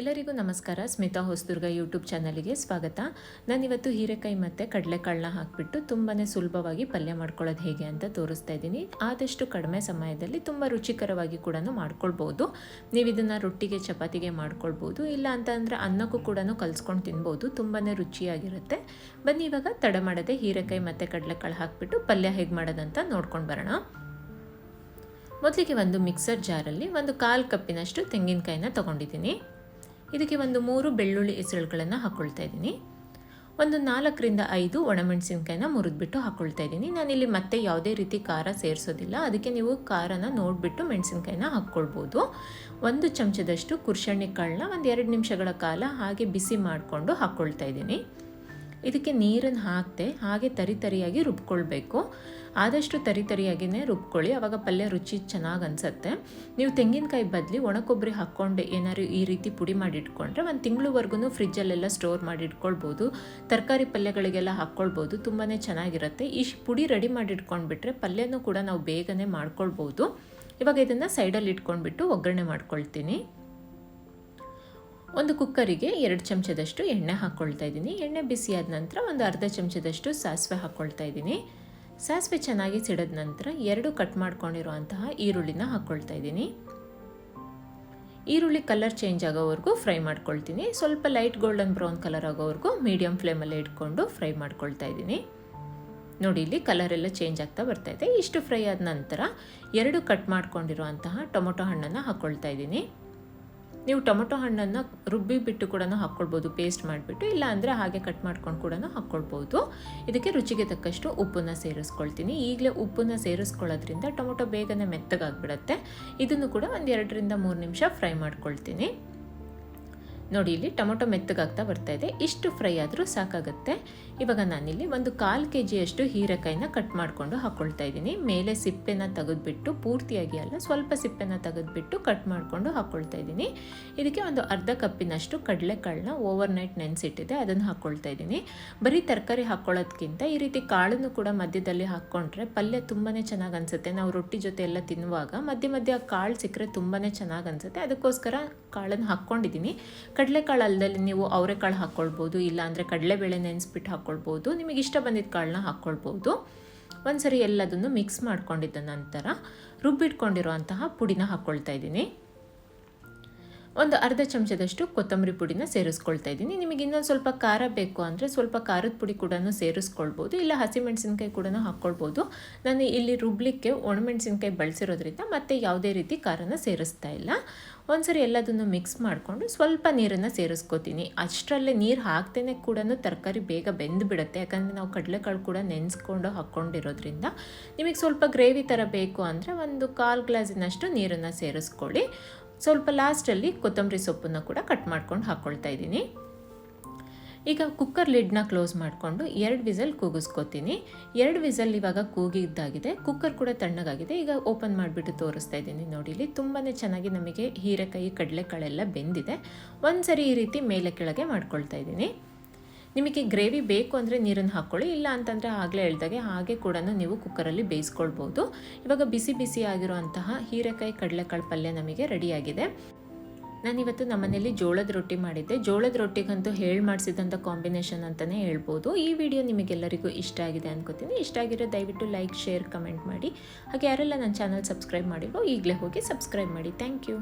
ಎಲ್ಲರಿಗೂ ನಮಸ್ಕಾರ. ಸ್ಮಿತಾ ಹೊಸದುರ್ಗ ಯೂಟ್ಯೂಬ್ ಚಾನಲಿಗೆ ಸ್ವಾಗತ. ನಾನಿವತ್ತು ಹೀರೆಕಾಯಿ ಮತ್ತು ಕಡಲೆಕಾಳನ್ನ ಹಾಕಿಬಿಟ್ಟು ತುಂಬಾ ಸುಲಭವಾಗಿ ಪಲ್ಯ ಮಾಡ್ಕೊಳ್ಳೋದು ಹೇಗೆ ಅಂತ ತೋರಿಸ್ತಾ ಇದ್ದೀನಿ. ಆದಷ್ಟು ಕಡಿಮೆ ಸಮಯದಲ್ಲಿ ತುಂಬ ರುಚಿಕರವಾಗಿ ಕೂಡ ಮಾಡ್ಕೊಳ್ಬೋದು. ನೀವು ಇದನ್ನು ರೊಟ್ಟಿಗೆ, ಚಪಾತಿಗೆ ಮಾಡ್ಕೊಳ್ಬೋದು. ಇಲ್ಲ ಅಂತ ಅಂದರೆ ಅನ್ನಕ್ಕೂ ಕೂಡ ಕಲ್ಸ್ಕೊಂಡು ತಿನ್ಬೋದು. ತುಂಬಾ ರುಚಿಯಾಗಿರುತ್ತೆ. ಬನ್ನಿ ಇವಾಗ ತಡ ಮಾಡದೆ ಹೀರೆಕಾಯಿ ಮತ್ತು ಕಡಲೆಕಾಳು ಹಾಕಿಬಿಟ್ಟು ಪಲ್ಯ ಹೇಗೆ ಮಾಡೋದಂತ ನೋಡ್ಕೊಂಡು ಬರೋಣ. ಮೊದಲಿಗೆ ಒಂದು ಮಿಕ್ಸರ್ ಜಾರಲ್ಲಿ ಒಂದು ಕಾಲು ಕಪ್ಪಿನಷ್ಟು ತೆಂಗಿನಕಾಯಿನ ತೊಗೊಂಡಿದ್ದೀನಿ. ಇದಕ್ಕೆ ಒಂದು ಮೂರು ಬೆಳ್ಳುಳ್ಳಿ ಹೆಸರುಗಳನ್ನು ಹಾಕ್ಕೊಳ್ತಾ ಇದ್ದೀನಿ. ಒಂದು ನಾಲ್ಕರಿಂದ ಐದು ಒಣಮೆಣಸಿನ್ಕಾಯಿನ ಮುರಿದ್ಬಿಟ್ಟು ಹಾಕ್ಕೊಳ್ತಾ ಇದ್ದೀನಿ. ನಾನಿಲ್ಲಿ ಮತ್ತೆ ಯಾವುದೇ ರೀತಿ ಖಾರ ಸೇರಿಸೋದಿಲ್ಲ. ಅದಕ್ಕೆ ನೀವು ಖಾರನ ನೋಡಿಬಿಟ್ಟು ಮೆಣಸಿನ್ಕಾಯಿನ ಹಾಕ್ಕೊಳ್ಬೋದು. ಒಂದು ಚಮಚದಷ್ಟು ಕುರ್ಷಣ್ಣಿ ಕಾಳನ್ನ ಒಂದು ಎರಡು ನಿಮಿಷಗಳ ಕಾಲ ಹಾಗೆ ಬಿಸಿ ಮಾಡಿಕೊಂಡು ಹಾಕ್ಕೊಳ್ತಾ ಇದ್ದೀನಿ. ಇದಕ್ಕೆ ನೀರನ್ನು ಹಾಕ್ತೆ, ಹಾಗೆ ತರಿತರಿಯಾಗಿ ರುಬ್ಕೊಳ್ಬೇಕು. ಆದಷ್ಟು ತರಿ ತರಿಯಾಗಿಯೇ ರುಬ್ಕೊಳ್ಳಿ. ಆವಾಗ ಪಲ್ಯ ರುಚಿ ಚೆನ್ನಾಗಿ ಅನಿಸುತ್ತೆ. ನೀವು ತೆಂಗಿನಕಾಯಿ ಬದಲಿ ಒಣಕೊಬ್ಬರಿ ಹಾಕ್ಕೊಂಡು ಏನಾದ್ರು ಈ ರೀತಿ ಪುಡಿ ಮಾಡಿ ಇಟ್ಕೊಂಡ್ರೆ ಒಂದು ತಿಂಗಳವರೆಗೂ ಫ್ರಿಜ್ಜಲ್ಲೆಲ್ಲ ಸ್ಟೋರ್ ಮಾಡಿ ಇಟ್ಕೊಳ್ಬೋದು ತರಕಾರಿ ಪಲ್ಯಗಳಿಗೆಲ್ಲ ಹಾಕ್ಕೊಳ್ಬೋದು. ತುಂಬಾ ಚೆನ್ನಾಗಿರುತ್ತೆ. ಈ ಪುಡಿ ರೆಡಿ ಮಾಡಿ ಇಟ್ಕೊಂಡ್ಬಿಟ್ರೆ ಪಲ್ಯನೂ ಕೂಡ ನಾವು ಬೇಗನೆ ಮಾಡ್ಕೊಳ್ಬೋದು. ಇವಾಗ ಇದನ್ನು ಸೈಡಲ್ಲಿ ಇಟ್ಕೊಂಡ್ಬಿಟ್ಟು ಒಗ್ಗರಣೆ ಮಾಡ್ಕೊಳ್ತೀನಿ. ಒಂದು ಕುಕ್ಕರಿಗೆ ಎರಡು ಚಮಚದಷ್ಟು ಎಣ್ಣೆ ಹಾಕ್ಕೊಳ್ತಾ ಇದ್ದೀನಿ. ಎಣ್ಣೆ ಬಿಸಿಯಾದ ನಂತರ ಒಂದು ಅರ್ಧ ಚಮಚದಷ್ಟು ಸಾಸಿವೆ ಹಾಕ್ಕೊಳ್ತಾ ಇದ್ದೀನಿ. ಸಾಸಿವೆ ಚೆನ್ನಾಗಿ ಸಿಡಿದ ನಂತರ ಎರಡು ಕಟ್ ಮಾಡ್ಕೊಂಡಿರುವಂತಹ ಈರುಳ್ಳಿನ ಹಾಕ್ಕೊಳ್ತಾ ಇದ್ದೀನಿ. ಈರುಳ್ಳಿ ಕಲರ್ ಚೇಂಜ್ ಆಗೋವರೆಗೂ ಫ್ರೈ ಮಾಡ್ಕೊಳ್ತೀನಿ. ಸ್ವಲ್ಪ ಲೈಟ್ ಗೋಲ್ಡನ್ ಬ್ರೌನ್ ಕಲರ್ ಆಗೋವರೆಗೂ ಮೀಡಿಯಮ್ ಫ್ಲೇಮಲ್ಲಿ ಇಟ್ಕೊಂಡು ಫ್ರೈ ಮಾಡ್ಕೊಳ್ತಾ ಇದ್ದೀನಿ. ನೋಡಿ, ಇಲ್ಲಿ ಕಲರ್ ಎಲ್ಲ ಚೇಂಜ್ ಆಗ್ತಾ ಬರ್ತಾಯಿದೆ ಇಷ್ಟು ಫ್ರೈ ಆದ ನಂತರ ಎರಡು ಕಟ್ ಮಾಡ್ಕೊಂಡಿರುವಂತಹ ಟೊಮೊಟೊ ಹಣ್ಣನ್ನು ಹಾಕ್ಕೊಳ್ತಾ ಇದ್ದೀನಿ. ನೀವು ಟೊಮೊಟೊ ಹಣ್ಣನ್ನು ರುಬ್ಬಿ ಬಿಟ್ಟು ಕೂಡ ಹಾಕ್ಕೊಳ್ಬೋದು ಪೇಸ್ಟ್ ಮಾಡಿಬಿಟ್ಟು, ಇಲ್ಲ ಅಂದರೆ ಹಾಗೆ ಕಟ್ ಮಾಡ್ಕೊಂಡು ಕೂಡ ಹಾಕ್ಕೊಳ್ಬೋದು. ಇದಕ್ಕೆ ರುಚಿಗೆ ತಕ್ಕಷ್ಟು ಉಪ್ಪನ್ನು ಸೇರಿಸ್ಕೊಳ್ತೀನಿ. ಈಗಲೇ ಉಪ್ಪನ್ನು ಸೇರಿಸ್ಕೊಳ್ಳೋದ್ರಿಂದ ಟೊಮೊಟೊ ಬೇಗನೆ ಮೆತ್ತಗಾಗ್ಬಿಡುತ್ತೆ. ಇದನ್ನು ಕೂಡ ಒಂದು ಎರಡರಿಂದ ಮೂರು ನಿಮಿಷ ಫ್ರೈ ಮಾಡ್ಕೊಳ್ತೀನಿ. ನೋಡಿ, ಇಲ್ಲಿ ಟೊಮೊಟೊ ಮೆತ್ತಗಾಗ್ತಾ ಬರ್ತಾ ಇದೆ. ಇಷ್ಟು ಫ್ರೈ ಆದರೂ ಸಾಕಾಗುತ್ತೆ. ಇವಾಗ ನಾನಿಲ್ಲಿ ಒಂದು ಕಾಲು ಕೆ ಜಿಯಷ್ಟು ಹೀರೆಕಾಯಿನ ಕಟ್ ಮಾಡಿಕೊಂಡು ಹಾಕ್ಕೊಳ್ತಾ ಇದ್ದೀನಿ. ಮೇಲೆ ಸಿಪ್ಪೆನ ತೆಗೆದುಬಿಟ್ಟು, ಪೂರ್ತಿಯಾಗಿ ಅಲ್ಲ, ಸ್ವಲ್ಪ ಸಿಪ್ಪೆನ ತೆಗೆದುಬಿಟ್ಟು ಕಟ್ ಮಾಡಿಕೊಂಡು ಹಾಕ್ಕೊಳ್ತಾ ಇದ್ದೀನಿ. ಇದಕ್ಕೆ ಒಂದು ಅರ್ಧ ಕಪ್ಪಿನಷ್ಟು ಕಡಲೆಕಾಳನ್ನ ಓವರ್ ನೈಟ್ ನೆನೆಸಿಟ್ಟಿದೆ, ಅದನ್ನು ಹಾಕ್ಕೊಳ್ತಾ ಇದ್ದೀನಿ. ಬರೀ ತರಕಾರಿ ಹಾಕ್ಕೊಳ್ಳೋದಕ್ಕಿಂತ ಈ ರೀತಿ ಕಾಳನ್ನು ಕೂಡ ಮಧ್ಯದಲ್ಲಿ ಹಾಕ್ಕೊಂಡ್ರೆ ಪಲ್ಯ ತುಂಬಾ ಚೆನ್ನಾಗಿ ಅನಿಸುತ್ತೆ. ನಾವು ರೊಟ್ಟಿ ಜೊತೆ ಎಲ್ಲ ತಿನ್ನುವಾಗ ಮಧ್ಯೆ ಮಧ್ಯೆ ಕಾಳು ಸಿಕ್ಕರೆ ತುಂಬಾ ಚೆನ್ನಾಗಿ ಅನಿಸುತ್ತೆ. ಅದಕ್ಕೋಸ್ಕರ ಕಾಳನ್ನು ಹಾಕ್ಕೊಂಡಿದ್ದೀನಿ. ಕಡಲೆಕಾಳು ಅಲ್ಲದಲ್ಲಿ ನೀವು ಅವರೆಕಾಳು ಹಾಕ್ಕೊಳ್ಬೋದು, ಇಲ್ಲಾಂದರೆ ಕಡಲೆಬೇಳೆ ನೆನೆಸ್ಬಿಟ್ಟು ಹಾಕ್ಕೊಳ್ಬೋದು, ನಿಮಗೆ ಇಷ್ಟ ಬಂದಿದ್ದ ಕಾಳನ್ನ ಹಾಕ್ಕೊಳ್ಬೋದು. ಒಂದ್ಸರಿ ಎಲ್ಲದನ್ನು ಮಿಕ್ಸ್ ಮಾಡ್ಕೊಂಡಿದ್ದ ನಂತರ ರುಬ್ಬಿಟ್ಕೊಂಡಿರುವಂತಹ ಪುಡಿನ ಹಾಕ್ಕೊಳ್ತಾ ಇದ್ದೀನಿ. ಒಂದು ಅರ್ಧ ಚಮಚದಷ್ಟು ಕೊತ್ತಂಬರಿ ಪುಡಿನ ಸೇರಿಸ್ಕೊಳ್ತಾ ಇದ್ದೀನಿ. ನಿಮಗೆ ಇನ್ನೊಂದು ಸ್ವಲ್ಪ ಖಾರ ಬೇಕು ಅಂದರೆ ಸ್ವಲ್ಪ ಖಾರದ ಪುಡಿ ಕೂಡ ಸೇರಿಸ್ಕೊಳ್ಬೋದು. ಇಲ್ಲ ಹಸಿಮೆಣಸಿನ್ಕಾಯಿ ಕೂಡ ಹಾಕ್ಕೊಳ್ಬೋದು. ನಾನು ಇಲ್ಲಿ ರುಬ್ಲಿಕ್ಕೆ ಒಣಮೆಣಸಿನ್ಕಾಯಿ ಬಳಸಿರೋದ್ರಿಂದ ಮತ್ತೆ ಯಾವುದೇ ರೀತಿ ಖಾರನ ಸೇರಿಸ್ತಾ ಇಲ್ಲ. ಒಂದ್ಸರಿ ಎಲ್ಲದನ್ನು ಮಿಕ್ಸ್ ಮಾಡಿಕೊಂಡು ಸ್ವಲ್ಪ ನೀರನ್ನು ಸೇರಿಸ್ಕೋತೀನಿ. ಅಷ್ಟರಲ್ಲೇ ನೀರು ಹಾಕ್ತೇನೆ ಕೂಡ ತರಕಾರಿ ಬೇಗ ಬೆಂದು ಬಿಡುತ್ತೆ. ಯಾಕಂದರೆ ನಾವು ಕಡಲೆಕಾಳು ಕೂಡ ನೆನೆಸ್ಕೊಂಡು ಹಾಕ್ಕೊಂಡಿರೋದ್ರಿಂದ ನಿಮಗೆ ಸ್ವಲ್ಪ ಗ್ರೇವಿ ಥರ ಬೇಕು ಅಂದರೆ ಒಂದು ಕಾಲು ಗ್ಲಾಸಿನಷ್ಟು ನೀರನ್ನು ಸೇರಿಸ್ಕೊಳ್ಳಿ. ಸ್ವಲ್ಪ ಲಾಸ್ಟಲ್ಲಿ ಕೊತ್ತಂಬರಿ ಸೊಪ್ಪನ್ನು ಕೂಡ ಕಟ್ ಮಾಡ್ಕೊಂಡು ಹಾಕ್ಕೊಳ್ತಾ ಇದ್ದೀನಿ. ಈಗ ಕುಕ್ಕರ್ ಲಿಡ್ನ ಕ್ಲೋಸ್ ಮಾಡಿಕೊಂಡು ಎರಡು ವಿಸಲ್ ಕೂಗಿಸ್ಕೊತೀನಿ. ಎರಡು ವಿಸಲ್ ಇವಾಗ ಕೂಗಿದ್ದಾಗಿದೆ. ಕುಕ್ಕರ್ ಕೂಡ ತಣ್ಣಗಾಗಿದೆ. ಈಗ ಓಪನ್ ಮಾಡಿಬಿಟ್ಟು ತೋರಿಸ್ತಾ ಇದ್ದೀನಿ ನೋಡಿ ಇಲ್ಲಿ. ತುಂಬಾ ಚೆನ್ನಾಗಿ ನಮಗೆ ಹೀರೆಕಾಯಿ, ಕಡಲೆಕಾಳೆಲ್ಲ ಬೆಂದಿದೆ. ಒಂದು ಸರಿ ಈ ರೀತಿ ಮೇಲೆ ಕೆಳಗೆ ಮಾಡ್ಕೊಳ್ತಾ ಇದ್ದೀನಿ. ನಿಮಗೆ ಗ್ರೇವಿ ಬೇಕು ಅಂದರೆ ನೀರನ್ನು ಹಾಕ್ಕೊಳ್ಳಿ ಇಲ್ಲ ಅಂತಂದರೆ ಆಗಲೇ ಹೇಳ್ದಾಗೆ ಹಾಗೆ ಕೂಡ ನೀವು ಕುಕ್ಕರಲ್ಲಿ ಬೇಯಿಸ್ಕೊಳ್ಬೋದು. ಇವಾಗ ಬಿಸಿ ಬಿಸಿ ಆಗಿರುವಂತಹ ಹೀರೆಕಾಯಿ ಕಡಲೆಕಾಳು ಪಲ್ಯ ನಮಗೆ ರೆಡಿಯಾಗಿದೆ. ನಾನಿವತ್ತು ನಮ್ಮನೇಲಿ ಜೋಳದ ರೊಟ್ಟಿ ಮಾಡಿದ್ದೆ. ಜೋಳದ ರೊಟ್ಟಿಗಂತೂ ಹೇಳಿ ಮಾಡಿಸಿದಂಥ ಕಾಂಬಿನೇಷನ್ ಅಂತಲೇ ಹೇಳ್ಬೋದು. ಈ ವಿಡಿಯೋ ನಿಮಗೆಲ್ಲರಿಗೂ ಇಷ್ಟ ಆಗಿದೆ ಅನ್ಕೋತೀನಿ. ಇಷ್ಟ ಆಗಿರೋ ದಯವಿಟ್ಟು ಲೈಕ್, ಶೇರ್, ಕಮೆಂಟ್ ಮಾಡಿ. ಹಾಗೆ ಯಾರೆಲ್ಲ ನನ್ನ ಚಾನಲ್ ಸಬ್ಸ್ಕ್ರೈಬ್ ಮಾಡಿರೋ ಈಗಲೇ ಹೋಗಿ ಸಬ್ಸ್ಕ್ರೈಬ್ ಮಾಡಿ. Thank you.